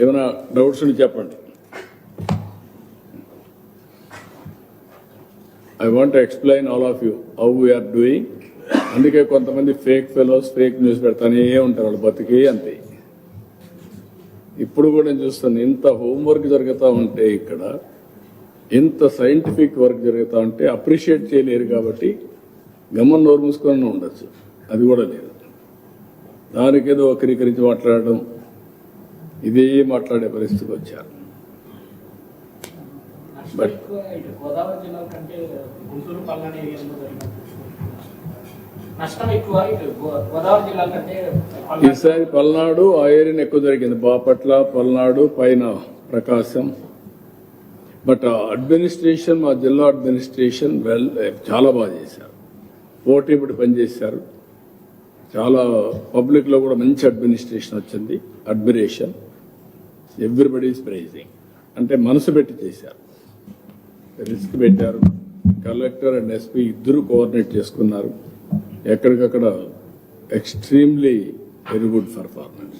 ఏమైనా డౌట్స్ ఉంటే చెప్పండి. I want explain all of you how we are doing అందుకే కొంతమంది ఫేక్ ఫెలోస్ ఫేక్ న్యూస్ పెడతానే ఉంటారు వాళ్ళు బతికే అంతే. ఇప్పుడు కూడా నేను చూస్తాను ఇంత హోంవర్క్ జరుగుతూ ఉంటే ఇక్కడ ఇంత సైంటిఫిక్ వర్క్ జరుగుతూ ఉంటే అప్రిషియేట్ చేయలేరు కాబట్టి గమ్మన్ నోరు మూసుకొని ఉండొచ్చు. అది కూడా లేదు. దానికి ఏదో వక్రీకరించి మాట్లాడడం ఇదే మాట్లాడే పరిస్థితికి వచ్చారు. పల్నాడు ఈసారి పల్నాడు ఆ ఏరియాని ఎక్కువ జరిగింది. బాపట్ల పల్నాడు పైన ప్రకాశం. బట్ అడ్మినిస్ట్రేషన్ మా జిల్లా అడ్మినిస్ట్రేషన్ వెల్ చాలా బాగా చేశారు. పోటీ పడి పనిచేశారు. చాలా పబ్లిక్లో కూడా మంచి అడ్మినిస్ట్రేషన్ వచ్చింది. అడ్మిరేషన్. ఎవ్రీబడి ఈస్ ప్రైజింగ్ అంటే మనసు పెట్టి చేశారు. రిస్క్ పెట్టారు. కలెక్టర్ అండ్ ఎస్పీ ఇద్దరు కోఆర్డినేట్ చేసుకున్నారు. ఎక్కడికక్కడ ఎక్స్ట్రీమ్లీ వెరీ గుడ్ పర్ఫార్మెన్స్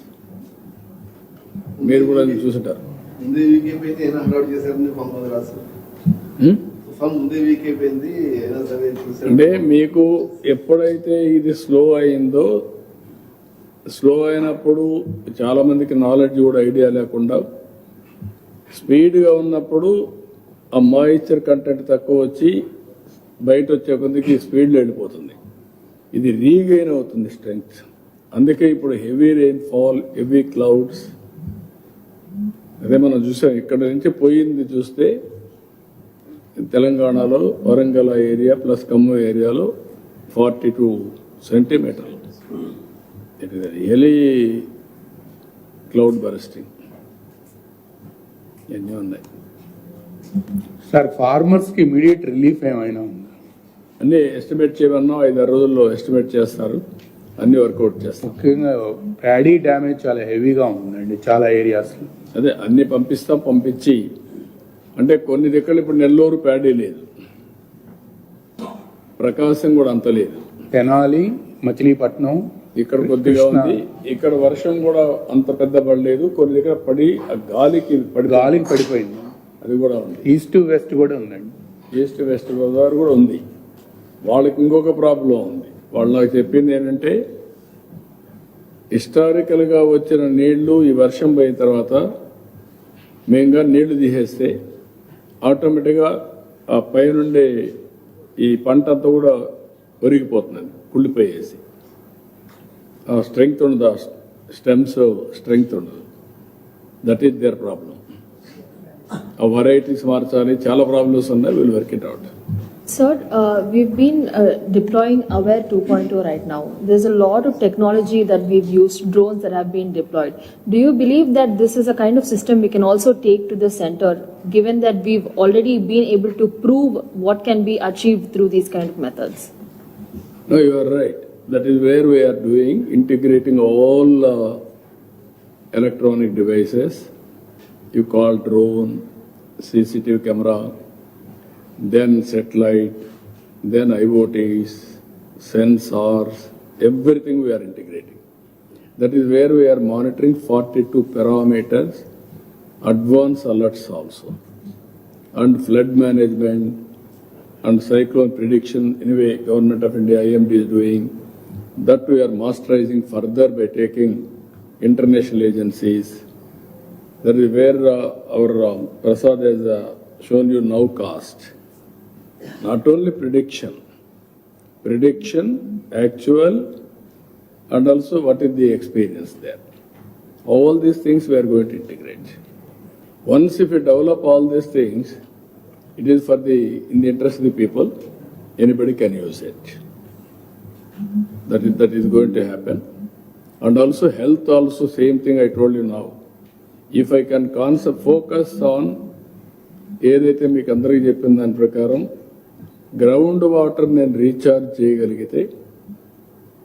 మీరు కూడా చూసుంటారు. చూశారు. అంటే మీకు ఎప్పుడైతే ఇది స్లో అయిందో స్లో అయినప్పుడు చాలామందికి నాలెడ్జ్ కూడా ఐడియా లేకుండా స్పీడ్గా ఉన్నప్పుడు ఆ మాయిశ్చర్ కంటెంట్ తక్కువ వచ్చి బయట వచ్చే కొద్దికి స్పీడ్లో వెళ్ళిపోతుంది. ఇది రీగైన్ అవుతుంది స్ట్రెంగ్త్ అందుకే ఇప్పుడు heavy rainfall heavy clouds అదే మనం చూసాం ఇక్కడ నుంచి పోయింది చూస్తే తెలంగాణలో వరంగల్ ఏరియా ప్లస్ ఖమ్మం ఏరియాలో ఫార్టీ టూ సెంటీమీటర్లు it is really cloud bursting ఇవన్నీ ఉన్నాయి సార్ ఫార్మర్స్కి ఇమీడియట్ రిలీఫ్ ఏమైనా ఉందా? అన్ని ఎస్టిమేట్ చేయమన్నా ఐదారు రోజుల్లో ఎస్టిమేట్ చేస్తారు. అన్ని వర్కౌట్ చేస్తారు. ముఖ్యంగా ప్యాడీ డ్యామేజ్ చాలా హెవీగా ఉందండి చాలా ఏరియాస్లో. అదే అన్ని పంపిస్తాం పంపించి. అంటే కొన్ని దగ్గర ఇప్పుడు నెల్లూరు ప్యాడీ లేదు. ప్రకాశం కూడా అంత లేదు. తెనాలి మచిలీపట్నం ఇక్కడ కొద్దిగా. ఉంది. ఇక్కడ వర్షం కూడా అంత పెద్ద పడలేదు. కొన్ని దగ్గర పడి ఆ గాలికి పడి గాలికి పడిపోయింది. అది కూడా ఉంది. ఈస్ట్ వెస్ట్ కూడా ఉందండి. ఈస్ట్ వెస్ట్ గోదావరి కూడా ఉంది. వాళ్ళకి ఇంకొక ప్రాబ్లం ఉంది. వాళ్ళు నాకు చెప్పింది ఏంటంటే హిస్టారికల్గా వచ్చిన నీళ్ళు ఈ వర్షం పోయిన తర్వాత మేంగా నీళ్ళు తీసేస్తే ఆటోమేటిక్గా ఆ పైనుండే ఈ పంట అంతా కూడా ఒరిగిపోతుంది కుళ్ళిపోయేసి. స్ట్రెంగ్త్ ఉండదు ఆ స్టెమ్స్ స్ట్రెంగ్త్ ఉండదు దట్ ఈస్ దేర్ ప్రాబ్లం ఆ వెరైటీస్ మార్చాలి చాలా ప్రాబ్లమ్స్ ఉన్నాయి will work it out Sir, uh, we've been uh, deploying Aware 2.0 right now. There's a lot of technology that we've used, drones that have been deployed. Do you believe that this is a kind of system we can also take to the center, given that we've already been able to prove what can be achieved through these kind of methods? No, you are right. That is where we are doing, integrating all uh, electronic devices. You call drone, CCTV camera, then satellite, then IoTs, sensors, everything we are integrating. That is where we are monitoring 42 parameters, advanced alerts also, and flood management, and cyclone prediction, anyway, Government of India, IMD is doing. That we are masterizing further by taking international agencies. That is where uh, our uh, Prasad has uh, shown you now cost. Not only prediction, prediction, actual, and also what is the experience there. All these things we are going to integrate. Once if we develop all these things, it is for the, in the interest of the people, anybody can use it. That is, that is going to happen. And also health also, same thing I told you now. If I can concept, focus on ఏదైతే మీకు అందరికీ చెప్పిన దాని ప్రకారం ground water నేను recharge చేయగలిగితే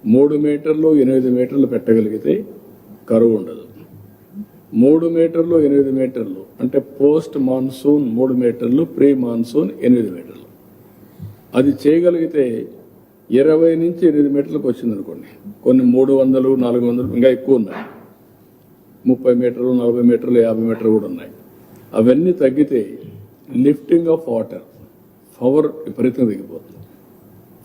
మూడు మీటర్లు ఎనిమిది మీటర్లు పెట్టగలిగితే కరువు ఉండదు మూడు మీటర్లు ఎనిమిది మీటర్లు అంటే పోస్ట్ మాన్సూన్ మూడు మీటర్లు ప్రీ మాన్సూన్ ఎనిమిది మీటర్లు అది చేయగలిగితే ఇరవై నుంచి ఎనిమిది మీటర్లకు వచ్చింది అనుకోండి. కొన్ని మూడు వందలు నాలుగు వందలు ఇంకా ఎక్కువ ఉన్నాయి. ముప్పై మీటర్లు నలభై మీటర్లు యాభై మీటర్లు కూడా ఉన్నాయి. అవన్నీ తగ్గితే లిఫ్టింగ్ ఆఫ్ వాటర్ పవర్ విపరీతంగా తగ్గిపోతుంది.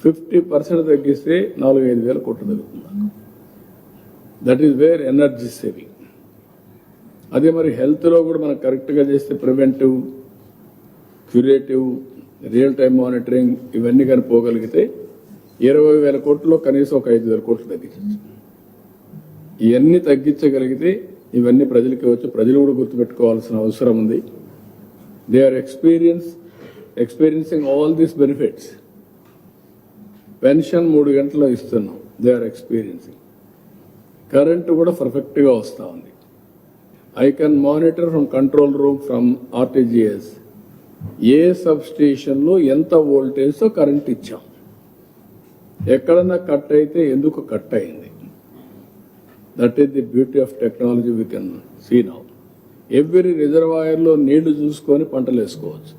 ఫిఫ్టీ పర్సెంట్ తగ్గిస్తే నాలుగు ఐదు వేల కోట్లు తగ్గుతుంది. That is where energy saving అదే మరి హెల్త్లో కూడా మనం కరెక్ట్గా చేస్తే preventive curative real time monitoring ఇవన్నీ కానీ పోగలిగితే ఇరవై వేల కోట్లలో కనీసం ఒక ఐదు వేల కోట్లు తగ్గించచ్చు ఇవన్నీ తగ్గించగలిగితే ఇవన్నీ ప్రజలకి వచ్చి ప్రజలు కూడా గుర్తుపెట్టుకోవాల్సిన అవసరం ఉంది. They are experience experiencing all these benefits pension మూడు గంటలు ఇస్తున్నాం. దే ఆర్ ఎక్స్పీరియన్సింగ్ కరెంటు కూడా పర్ఫెక్ట్గా వస్తూ ఉంది. I can monitor from control room from RTGS ఏ సబ్ స్టేషన్లో ఎంత వోల్టేజ్తో కరెంట్ ఇచ్చాం? ఎక్కడన్నా కట్ అయితే ఎందుకు కట్ అయింది? That is the beauty of technology we can see now every రిజర్వాయర్లో నీళ్ళు చూసుకొని పంటలు వేసుకోవచ్చు.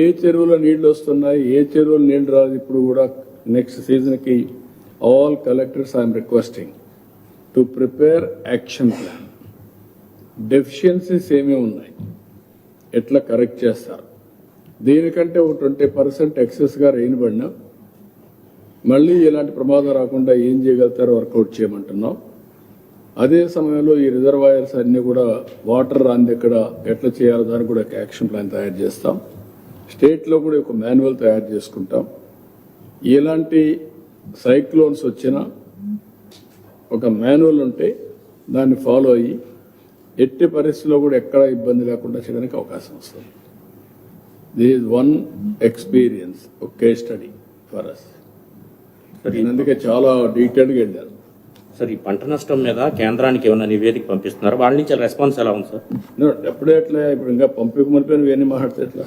ఏ చెరువులో నీళ్ళు వస్తున్నాయి ఏ చెరువులో నీళ్ళు రాదు ఇప్పుడు కూడా నెక్స్ట్ సీజన్కి all collectors I'm requesting to prepare action plan deficiencies ఏమేమి ఉన్నాయి? ఎట్లా కరెక్ట్ చేస్తారు? దీనికంటే ఒక ట్వంటీ పర్సెంట్ ఎక్సెస్గా రెయిన్ మళ్ళీ ఇలాంటి ప్రమాదం రాకుండా ఏం చేయగలుగుతారో వర్కౌట్ చేయమంటున్నాం. అదే సమయంలో ఈ రిజర్వాయర్స్ అన్ని కూడా వాటర్ రాంది ఎక్కడ ఎట్లా చేయాలో దానికి కూడా ఒక యాక్షన్ ప్లాన్ తయారు చేస్తాం. స్టేట్లో కూడా ఒక మాన్యువల్ తయారు చేసుకుంటాం. ఎలాంటి సైక్లోన్స్ వచ్చినా ఒక మాన్యువల్ ఉంటే దాన్ని ఫాలో అయ్యి ఎట్టి పరిస్థితుల్లో కూడా ఎక్కడ ఇబ్బంది లేకుండా చేయడానికి అవకాశం వస్తుంది. దిస్ ఈజ్ వన్ ఎక్స్పీరియన్స్ ఒక కేస్ స్టడీ ఫర్ అస్ నేను అందుకే చాలా డీటెయిల్గా వెళ్ళాను సార్ ఈ పంట నష్టం మీద కేంద్రానికి ఏమైనా నివేదిక పంపిస్తున్నారు? వాళ్ళ నుంచి రెస్పాన్స్ ఎలా ఉంది సార్? ఎప్పుడే ఎట్లా ఇప్పుడు ఇంకా పంపిక మనిపోయిన ఇవన్నీ మాట్లాడితే ఎట్లా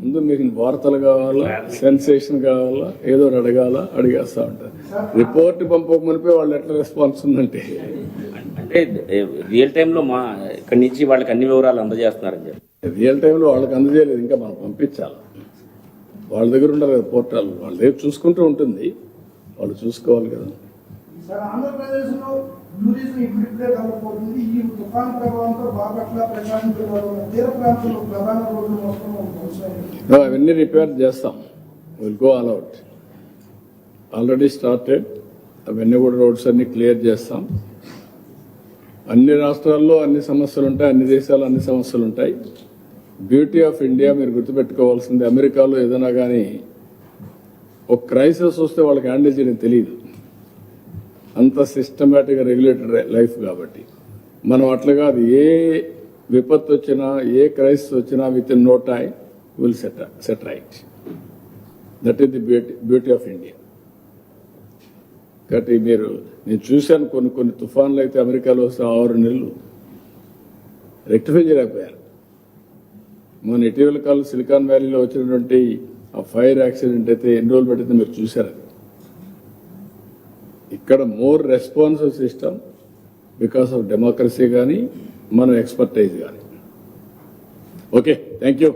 ముందు మీకు వార్తలు కావాలా? సెన్సేషన్ కావాలా? ఏదో అడగాల? అడిగేస్తా ఉంటారు రిపోర్ట్ పంపక మనిపోయి వాళ్ళు ఎట్లా రెస్పాన్స్ ఉందంటే. అంటే రియల్ టైంలో మా ఇక్కడి నుంచి వాళ్ళకి అన్ని వివరాలు అందజేస్తున్నారని చెప్పి. రియల్ టైంలో వాళ్ళకి అందజేయలేదు ఇంకా మనం పంపించాలి? వాళ్ళ దగ్గర ఉండాలి కదా పోర్టాల్. వాళ్ళ దగ్గర చూసుకుంటూ ఉంటుంది. వాళ్ళు చూసుకోవాలి కదా. అవన్నీ రిపేర్ చేస్తాం. Will go all out already started అవన్నీ కూడా రోడ్స్ అన్ని క్లియర్ చేస్తాం. అన్ని రాష్ట్రాల్లో అన్ని సమస్యలు ఉంటాయి అన్ని దేశాల్లో అన్ని సమస్యలు ఉంటాయి బ్యూటీ ఆఫ్ ఇండియా మీరు గుర్తుపెట్టుకోవాల్సింది అమెరికాలో ఏదైనా కానీ ఒక క్రైసిస్ వస్తే వాళ్ళకి హ్యాండిల్ చేయడం తెలియదు అంత సిస్టమేటిక్గా రెగ్యులేటెడ్ లైఫ్ కాబట్టి. మనం అట్లా కాదు ఏ విపత్తు వచ్చినా ఏ క్రైసిస్ వచ్చినా within no time will set set right. That is the beauty beauty of India. కాబట్టి మీరు నేను చూశాను కొన్ని కొన్ని తుఫాన్లు అయితే అమెరికాలో వస్తే ఆరు నెలలు. రెక్టిఫై చేయలేకపోయారు. మొన్న ఇటీవల కాలం సిలికాన్ వ్యాలీలో వచ్చినటువంటి ఆ ఫైర్ యాక్సిడెంట్ అయితే ఎన్ని రోజులు పెట్టిందో మీరు చూశారు? ఇక్కడ more responsive system because of democracy కానీ మన ఎక్స్పర్టైజ్ కానీ ఓకే థ్యాంక్ యూ